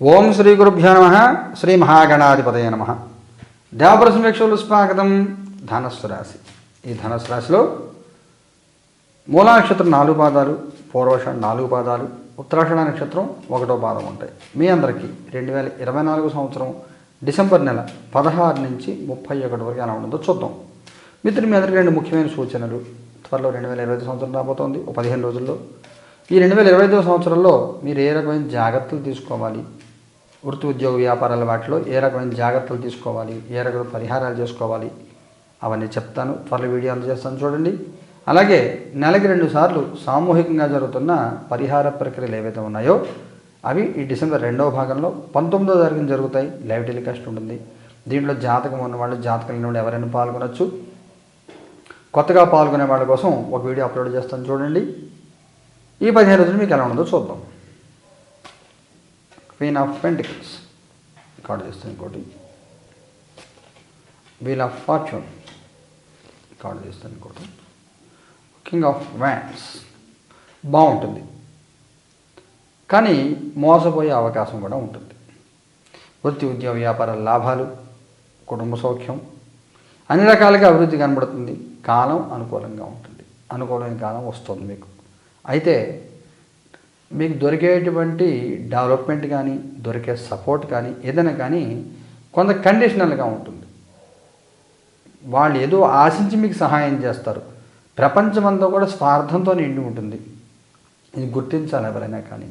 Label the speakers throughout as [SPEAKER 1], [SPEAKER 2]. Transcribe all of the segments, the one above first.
[SPEAKER 1] ఓం శ్రీ గురుభ్యో నమ శ్రీ మహాగణాధిపతయ నమ. దేవపర సంవేక్షలు స్వాగతం ధనస్సు రాశి. ఈ ధనస్సు రాశిలో మూలా నక్షత్రం నాలుగు పాదాలు పూర్వష నాలుగు పాదాలు ఉత్తరాషణ నక్షత్రం ఒకటో పాదం ఉంటాయి. మీ అందరికీ రెండు వేల ఇరవై నాలుగు సంవత్సరం డిసెంబర్ నెల పదహారు నుంచి ముప్పై ఒకటి వరకు ఎలా ఉంటుందో చూద్దాం. మిత్రులు మీ అందరికీ రెండు ముఖ్యమైన సూచనలు. త్వరలో రెండు వేల ఇరవై ఐదు సంవత్సరం రాబోతోంది ఒక పదిహేను రోజుల్లో. ఈ రెండు వేల ఇరవై ఐదో సంవత్సరంలో మీరు ఏ రకమైన జాగ్రత్తలు తీసుకోవాలి? వృత్తి ఉద్యోగ వ్యాపారాల వాటిలో ఏ రకమైన జాగ్రత్తలు తీసుకోవాలి ఏ రకమైన పరిహారాలు చేసుకోవాలి అవన్నీ చెప్తాను. త్వరలో వీడియోలు చేస్తాను చూడండి. అలాగే నెలకి రెండు సార్లు సామూహికంగా జరుగుతున్న పరిహార ప్రక్రియలు ఏవైతే ఉన్నాయో అవి ఈ డిసెంబర్ రెండవ భాగంలో పంతొమ్మిదో తారీఖున జరుగుతాయి. లైవ్ టెలికాస్ట్ ఉంటుంది. దీంట్లో జాతకం ఉన్నవాళ్ళు జాతకం లేని వాళ్ళు ఎవరైనా పాల్గొనొచ్చు. కొత్తగా పాల్గొనే వాళ్ళ కోసం ఒక వీడియో అప్లోడ్ చేస్తాను చూడండి. ఈ పదిహేను రోజులు మీకు ఎలా ఉండదో చూద్దాం. క్వీన్ ఆఫ్ పెంటికల్స్ రికార్డ్ చేస్తాను ఇంకోటి. వీల్ ఆఫ్ ఫార్చ్యూన్ రికార్డ్ చేస్తాను ఇంకోటి. కింగ్ ఆఫ్ వ్యాండ్స్ బాగుంటుంది. కానీ మోసపోయే అవకాశం కూడా ఉంటుంది. వృత్తి ఉద్యోగ వ్యాపార లాభాలు కుటుంబ సౌఖ్యం అన్ని రకాలుగా అభివృద్ధి కనబడుతుంది. కాలం అనుకూలంగా ఉంటుంది. అనుకూలమైన కాలం వస్తుంది మీకు. అయితే మీకు దొరికేటువంటి డెవలప్మెంట్ కానీ దొరికే సపోర్ట్ కానీ ఏదైనా కానీ కొంత కండిషనల్గా ఉంటుంది. వాళ్ళు ఏదో ఆశించి మీకు సహాయం చేస్తారు. ప్రపంచమంతా కూడా స్వార్థంతో నిండి ఉంటుంది. ఇది గుర్తించాలి ఎవరైనా కానీ.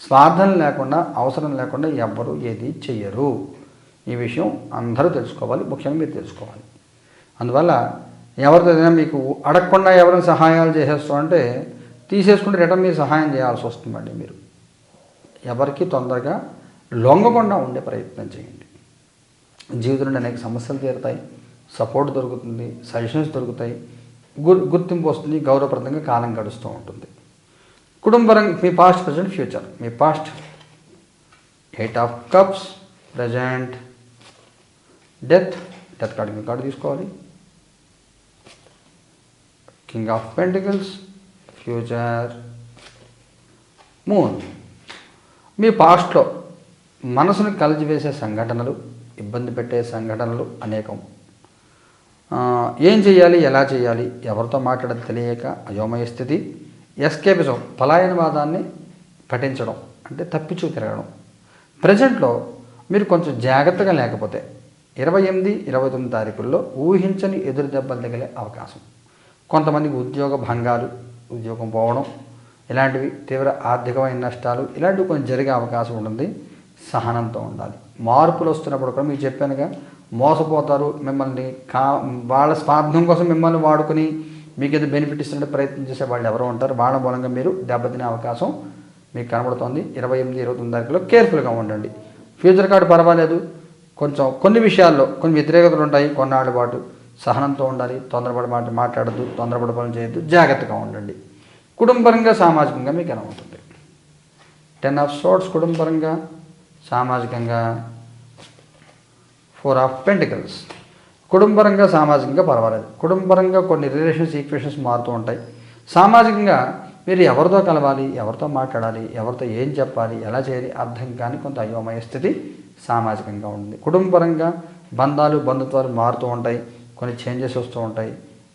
[SPEAKER 1] స్వార్థం లేకుండా అవసరం లేకుండా ఎవ్వరూ ఏది చెయ్యరు. ఈ విషయం అందరూ తెలుసుకోవాలి ముఖ్యంగా మీరు తెలుసుకోవాలి. అందువల్ల ఎవరితో ఏదైనా మీకు అడగకుండా ఎవరైనా సహాయాలు చేసేస్తూ అంటే తీసేసుకుంటే రిటర్న్ మీరు సహాయం చేయాల్సి వస్తుందండి మీరు. ఎవరికి తొందరగా లొంగకుండా ఉండే ప్రయత్నం చేయండి. జీవితంలో అనేక సమస్యలు తీరుతాయి. సపోర్ట్ దొరుకుతుంది సజెషన్స్ దొరుకుతాయి. గుర్ గుర్తింపు వస్తుంది గౌరవప్రదంగా కాలం గడుస్తూ ఉంటుంది. కుటుంబరం మీ past present future. Me past eight of cups present death death card me card తీసుకోవాలి. King of pentacles future moon మీ పాస్ట్లో మనసును కలిసివేసే సంఘటనలు ఇబ్బంది పెట్టే సంఘటనలు అనేకం. ఏం చేయాలి ఎలా చేయాలి ఎవరితో మాట్లాడదు తెలియక అయోమయ స్థితి ఎస్కేపిజం పలాయనవాదాన్ని పఠించడం అంటే తప్పిచూ తిరగడం. ప్రజెంట్లో మీరు కొంచెం జాగ్రత్తగా లేకపోతే ఇరవై ఎనిమిది ఇరవై తొమ్మిది తారీఖుల్లో ఊహించని ఎదురు దెబ్బలు తగిలే అవకాశం. కొంతమందికి ఉద్యోగ భంగాలు ఉద్యోగం పోవడం ఇలాంటివి తీవ్ర ఆర్థికమైన నష్టాలు ఇలాంటివి కొంచెం జరిగే అవకాశం ఉంటుంది సహనంతో ఉండాలి. మార్పులు వస్తున్నప్పుడు కూడా మీకు చెప్పానుగా మోసపోతారు మిమ్మల్ని కా వాళ్ళ స్వార్థం కోసం మిమ్మల్ని వాడుకొని మీకు ఏదో బెనిఫిట్ ఇస్తుంటే ప్రయత్నం చేసే వాళ్ళు ఎవరో ఉంటారు. వాళ్ళ మూలంగా మీరు దెబ్బతినే అవకాశం మీకు కనబడుతోంది. ఇరవై ఎనిమిది ఇరవై తొమ్మిది తారీఖులో కేర్ఫుల్గా ఉండండి. ఫ్యూచర్ కార్డు పర్వాలేదు. కొంచెం కొన్ని విషయాల్లో కొన్ని వ్యతిరేకతలు ఉంటాయి కొన్నాళ్ళ పాటు. సహనంతో ఉండాలి తొందరపడి మాట మాట్లాడద్దు తొందరపడి పనులు చేయొద్దు జాగ్రత్తగా ఉండండి. కుటుంబపరంగా సామాజికంగా మీకు ఎలా ఉంటుంది. టెన్ ఆఫ్ సోర్ట్స్ కుటుంబపరంగా సామాజికంగా ఫోర్ ఆఫ్ పెంటికల్స్ కుటుంబపరంగా సామాజికంగా పర్వాలేదు. కుటుంబపరంగా కొన్ని రిలేషన్స్ ఈక్వేషన్స్ మారుతూ ఉంటాయి. సామాజికంగా మీరు ఎవరితో కలవాలి ఎవరితో మాట్లాడాలి ఎవరితో ఏం చెప్పాలి ఎలా చేయాలి అర్థం కాని కొంత అయోమయ స్థితి సామాజికంగా ఉంటుంది. కుటుంబపరంగా బంధాలు బంధుత్వాలు మారుతూ ఉంటాయి. కొన్ని చేంజెస్ వస్తూ ఉంటాయి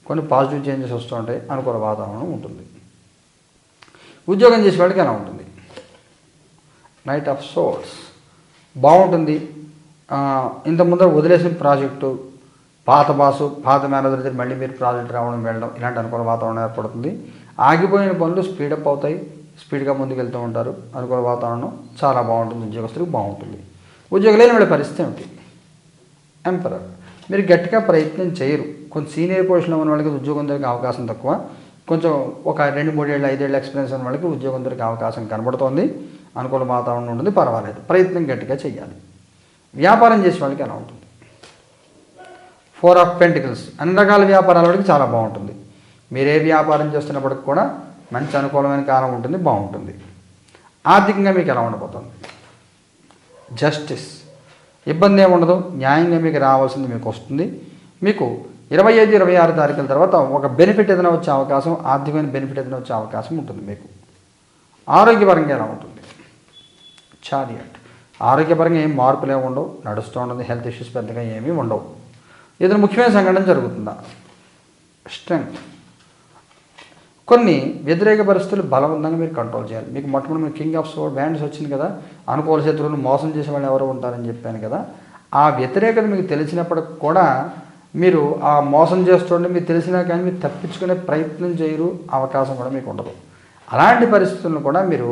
[SPEAKER 1] కొన్ని పాజిటివ్ చేంజెస్ వస్తూ ఉంటాయి అనుకూల వాతావరణం ఉంటుంది. ఉద్యోగం చేసే వాళ్ళకి ఎలా ఉంటుంది? నైట్ ఆఫ్ సోర్స్ బాగుంటుంది. ఇంత ముందర వదిలేసిన ప్రాజెక్టు పాత బాసు పాత మేనేజర్ దగ్గర మళ్ళీ మీరు ప్రాజెక్ట్ రావడం వెళ్ళడం ఇలాంటి అనుకూల వాతావరణం ఏర్పడుతుంది. ఆగిపోయిన పనులు స్పీడప్ అవుతాయి స్పీడ్గా ముందుకు వెళ్తూ ఉంటారు. అనుకూల వాతావరణం చాలా బాగుంటుంది ఉద్యోగస్తులకు బాగుంటుంది. ఉద్యోగం లేని వాళ్ళ పరిస్థితి ఏమిటి? ఎంపరర్ మీరు గట్టిగా ప్రయత్నం చేయరు. కొంచెం సీనియర్ పొజిషన్లో ఉన్న వాళ్ళకి ఉద్యోగం దొరికే అవకాశం తక్కువ. కొంచెం ఒక రెండు మూడేళ్ళు ఐదేళ్ళ ఎక్స్పీరియన్స్ ఉన్న వాళ్ళకి ఉద్యోగం దొరికే అవకాశం కనబడుతోంది. అనుకూల వాతావరణం ఉంటుంది పర్వాలేదు. ప్రయత్నం గట్టిగా చేయాలి. వ్యాపారం చేసే వాళ్ళకి ఎలా ఉంటుంది. ఫోర్ ఆఫ్ పెంటికల్స్ అన్ని రకాల వ్యాపారాల వాళ్ళకి చాలా బాగుంటుంది. మీరు వ్యాపారం చేస్తున్నప్పటికి కూడా మంచి అనుకూలమైన కాలం ఉంటుంది బాగుంటుంది. ఆర్థికంగా మీకు ఎలా ఉండబోతుంది? జస్టిస్ ఇబ్బంది ఏముండదు ఉండదు. న్యాయంగా మీకు రావాల్సింది మీకు వస్తుంది. మీకు ఇరవై ఐదు ఇరవై ఆరు తారీఖుల తర్వాత ఒక బెనిఫిట్ ఏదైనా వచ్చే అవకాశం ఆర్థికమైన బెనిఫిట్ ఏదైనా వచ్చే అవకాశం ఉంటుంది మీకు. ఆరోగ్యపరంగా ఎలా ఉంటుంది? చారియట్ ఆరోగ్యపరంగా ఏం మార్పులు ఏమి ఉండవు. నడుస్తూ ఉండదు హెల్త్ ఇష్యూస్ పెద్దగా ఏమీ ఉండవు. ఏదైనా ముఖ్యమైన సంఘటన జరుగుతుందా? స్ట్రెంగ్త్. కొన్ని వ్యతిరేక పరిస్థితులు బలవంతంగా మీరు కంట్రోల్ చేయాలి. మీకు మొట్టమొదటి మీరు కింగ్ ఆఫ్ సోడ్ బ్యాండ్స్ వచ్చింది కదా అనుకూల శత్రువులు మోసం చేసే వాళ్ళు ఎవరు ఉంటారని చెప్పాను కదా ఆ వ్యతిరేకత మీకు తెలిసినప్పటికి కూడా మీరు ఆ మోసం చేస్తుంటే మీకు తెలిసినా కానీ మీరు తప్పించుకునే ప్రయత్నం చేయరు అవకాశం కూడా మీకు ఉండదు. అలాంటి పరిస్థితులను కూడా మీరు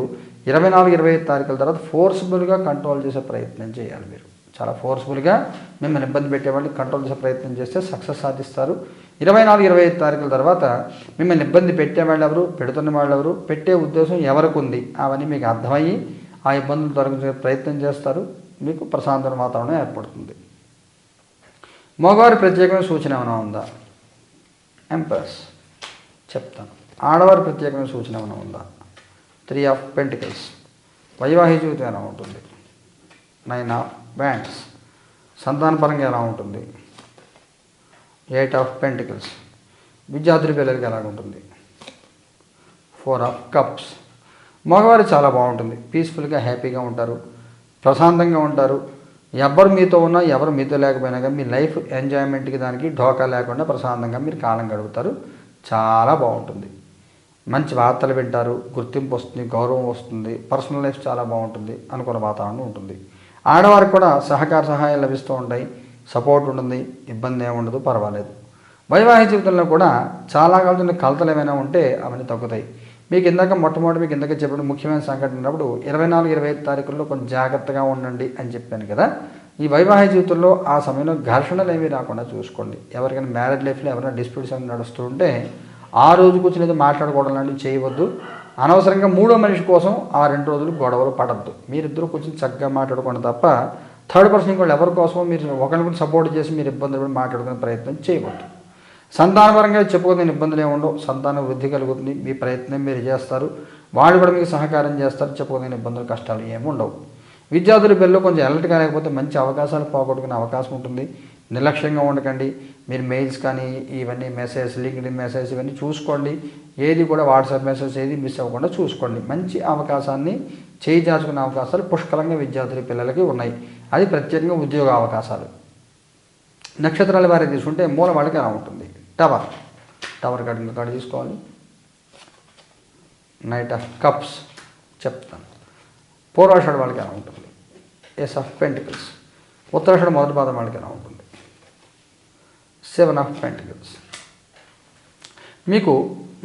[SPEAKER 1] ఇరవై నాలుగు ఇరవై ఐదు తారీఖుల తర్వాత ఫోర్స్ఫుల్గా కంట్రోల్ చేసే ప్రయత్నం చేయాలి మీరు. చాలా ఫోర్స్ఫుల్గా మిమ్మల్ని ఇబ్బంది పెట్టేవాళ్ళు కంట్రోల్ చేసే ప్రయత్నం చేస్తే సక్సెస్ సాధిస్తారు. ఇరవై నాలుగు ఇరవై ఐదు తారీఖుల తర్వాత మిమ్మల్ని ఇబ్బంది పెట్టే వాళ్ళు ఎవరు పెడుతున్న వాళ్ళు ఎవరు పెట్టే ఉద్దేశం ఎవరికి ఉంది అవన్నీ మీకు అర్థమయ్యి ఆ ఇబ్బందులు తొలగించే ప్రయత్నం చేస్తారు. మీకు ప్రశాంతమైన వాతావరణం ఏర్పడుతుంది. మగవారి ప్రత్యేకమైన సూచన ఏమైనా ఉందా? ఎంపర్స్ చెప్తాను. ఆడవారి ప్రత్యేకమైన సూచన ఏమైనా ఉందా? త్రీ ఆఫ్ పెంటికల్స్ వైవాహిక జీవితం ఎలా ఉంటుంది? నైన్ ఆఫ్ బ్యాండ్స్ సంతానపరంగా ఎలా ఉంటుంది? ఎయిట్ ఆఫ్ పెంటికల్స్ విద్యార్థుల పిల్లలకి ఎలా ఉంటుంది? ఫోర్ ఆఫ్ కప్స్ మగవారు చాలా బాగుంటుంది. పీస్ఫుల్గా హ్యాపీగా ఉంటారు. ప్రశాంతంగా ఉంటారు. ఎవరు మీతో ఉన్నా ఎవరు మీతో లేకపోయినా కానీ మీ లైఫ్ ఎంజాయ్మెంట్కి దానికి ఢోకా లేకుండా ప్రశాంతంగా మీరు కాలం గడుపుతారు. చాలా బాగుంటుంది. మంచి వార్తలు వింటారు. గుర్తింపు వస్తుంది గౌరవం వస్తుంది. పర్సనల్ లైఫ్ చాలా బాగుంటుంది. అనుకున్న వాతావరణం ఉంటుంది. ఆడవారికి కూడా సహకార సహాయాలు లభిస్తూ ఉంటాయి. సపోర్ట్ ఉంటుంది ఇబ్బంది ఏమి ఉండదు పర్వాలేదు. వైవాహిక జీవితంలో కూడా చాలా కాలం కలతలు ఏమైనా ఉంటే అవన్నీ తగ్గుతాయి. మీకు ఇందాక మొట్టమొదటి మీకు ఇందాక చెప్పిన ముఖ్యమైన సంఘటన ఉన్నప్పుడు ఇరవై నాలుగు ఇరవై ఐదు తారీఖుల్లో కొంచెం జాగ్రత్తగా ఉండండి అని చెప్పాను కదా. ఈ వైవాహిక జీవితంలో ఆ సమయంలో ఘర్షణలు ఏమీ రాకుండా చూసుకోండి. ఎవరికైనా మ్యారేజ్ లైఫ్లో ఎవరైనా డిస్ప్యూట్స్ ఏమైనా నడుస్తుంటే ఆ రోజు కూర్చొని ఏదో మాట్లాడుకోవడం లాంటివి చేయవద్దు. అనవసరంగా మూడో మనిషి కోసం ఆ రెండు రోజులు గొడవలు పడద్దు. మీరిద్దరూ కొంచెం చక్కగా మాట్లాడుకోండి తప్ప థర్డ్ పర్సన్ ఇంకోళ్ళు ఎవరి కోసమో మీరు ఒకరిని సపోర్ట్ చేసి మీరు ఇబ్బందులు కూడా మాట్లాడుకునే ప్రయత్నం చేయవద్దు. సంతానపరంగా చెప్పుకోదని ఇబ్బందులు ఏమి ఉండవు. సంతాన వృద్ధి కలుగుతుంది. మీ ప్రయత్నం మీరు చేస్తారు. వాళ్ళు కూడా మీకు సహకారం చేస్తారు. చెప్పుకోదని ఇబ్బందులు కష్టాలు ఏమి ఉండవు. విద్యార్థుల పిల్లలు కొంచెం అలర్ట్గా లేకపోతే మంచి అవకాశాలు పోగొట్టుకునే అవకాశం ఉంటుంది. నిర్లక్ష్యంగా ఉండకండి. మీరు మెయిల్స్ కానీ ఇవన్నీ మెసేజ్ లింక్డ్ మెసేజ్ ఇవన్నీ చూసుకోండి. ఏది కూడా వాట్సాప్ మెసేజ్ ఏది మిస్ అవ్వకుండా చూసుకోండి. మంచి అవకాశాన్ని చేయిదాచుకునే అవకాశాలు పుష్కలంగా విద్యార్థుల పిల్లలకి ఉన్నాయి. అది ప్రత్యేకంగా ఉద్యోగ అవకాశాలు. నక్షత్రాల వారి తీసుకుంటే మూల వాళ్ళకి ఎలా ఉంటుంది. టవర్. టవర్ కార్డు ఇంకా కార్డు తీసుకోవాలి. Knight of cups. చెప్తాను. పూర్వాషాఢ వాళ్ళకి ఎలా ఉంటుంది. Ace of pentacles. ఉత్తరాషాఢ మొదటి పాదం వాళ్ళకి ఎలా ఉంటుంది. సెవెన్ ఆఫ్ పెంటికల్స్ మీకు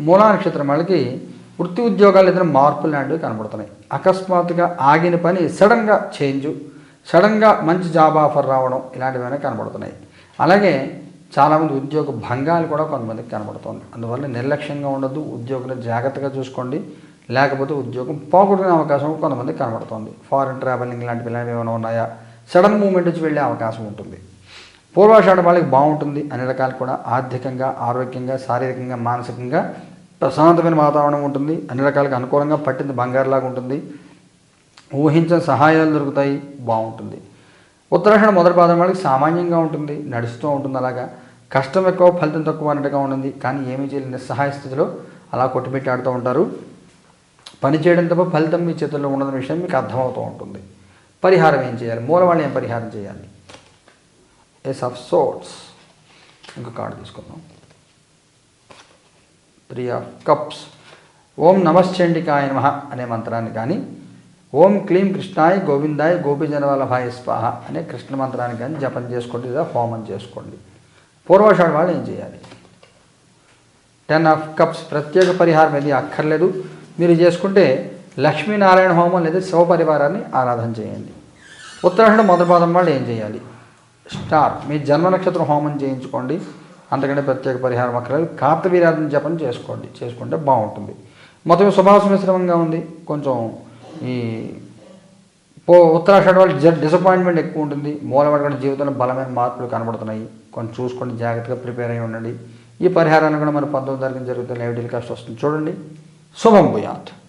[SPEAKER 1] మూలా నక్షత్రం వాళ్ళకి వృత్తి ఉద్యోగాలు ఏదైనా మార్పులు లాంటివి కనబడుతున్నాయి. అకస్మాత్తుగా ఆగిన పని సడన్గా చేంజ్ సడన్గా మంచి జాబ్ ఆఫర్ రావడం ఇలాంటివైనా కనబడుతున్నాయి. అలాగే చాలామంది ఉద్యోగ భంగాలు కూడా కొంతమందికి కనబడుతుంది. అందువల్ల నిర్లక్ష్యంగా ఉండదు ఉద్యోగులు జాగ్రత్తగా చూసుకోండి. లేకపోతే ఉద్యోగం పోగొట్టుకునే అవకాశం కొంతమందికి కనబడుతుంది. ఫారిన్ ట్రావెలింగ్ లాంటివి ఇలాంటివి ఏమైనా ఉన్నాయా? సడన్ మూమెంట్ వచ్చి వెళ్ళే అవకాశం ఉంటుంది. పూర్వాషాఢ వాళ్ళకి బాగుంటుంది అన్ని రకాలు కూడా. ఆర్థికంగా ఆరోగ్యంగా శారీరకంగా మానసికంగా ప్రశాంతమైన వాతావరణం ఉంటుంది. అన్ని రకాలుగా అనుకూలంగా పట్టింది బంగారులాగా ఉంటుంది. ఊహించిన సహాయాలు దొరుకుతాయి. బాగుంటుంది. ఉత్తరాషణ మొదటి పాదం వాళ్ళకి సామాన్యంగా ఉంటుంది. నడుస్తూ ఉంటుంది అలాగా. కష్టం ఎక్కువ ఫలితం తక్కువ అన్నట్టుగా ఉంటుంది. కానీ ఏమీ చేయలేని నిస్సహాయ స్థితిలో అలా కొట్టుపెట్టి ఆడుతూ ఉంటారు. పని చేయడం తప్ప ఫలితం మీ చేతుల్లో ఉండదన్న విషయం మీకు అర్థమవుతూ ఉంటుంది. పరిహారం ఏం చేయాలి? మూలవాళ్ళు ఏం పరిహారం చేయాలి? ఎస్ ఆఫ్ సోట్స్ ఇంకో కార్డు తీసుకుందాం. త్రీ ఆఫ్ కప్స్ ఓం నమశ్చండికాయ నమ అనే మంత్రాన్ని కానీ ఓం క్లీం కృష్ణాయ గోవిందాయ గోపీజనవల్లభాయ స్వాహ అనే కృష్ణ మంత్రాన్ని కానీ జపం చేసుకోండి లేదా హోమం చేసుకోండి. పూర్వషాడు వాళ్ళు ఏం చేయాలి? టెన్ ఆఫ్ కప్స్ ప్రత్యేక పరిహారం ఏది అక్కర్లేదు. మీరు చేసుకుంటే లక్ష్మీనారాయణ హోమం లేదా శివపరివారాన్ని ఆరాధన చేయండి. ఉత్తరాఖండ్ మొదటి పాదం వాళ్ళు ఏం చేయాలి? స్టార్. మీ జన్మ నక్షత్రం హోమం చేయించుకోండి. అంతకంటే ప్రత్యేక పరిహారం అక్కర్లేదు. కార్తవీరాధన జపం చేసుకోండి. చేసుకుంటే బాగుంటుంది. మొత్తం సుభాష మిశ్రమంగా ఉంది. కొంచెం ఈ పో ఉత్తరాషాఢ వాళ్ళు డిసప్పాయింట్మెంట్ ఎక్కువ ఉంటుంది. మూలపడకుండా జీవితంలో బలమైన మార్పులు కనబడుతున్నాయి. కొంచెం చూసుకొని జాగ్రత్తగా ప్రిపేర్ అయి ఉండండి. ఈ పరిహారాన్ని కూడా మన పంతొమ్మిది తారీఖున జరుగుతున్న లైవ్ టెలికాస్ట్ వస్తుంది. చూడండి. శుభం భూయాత్.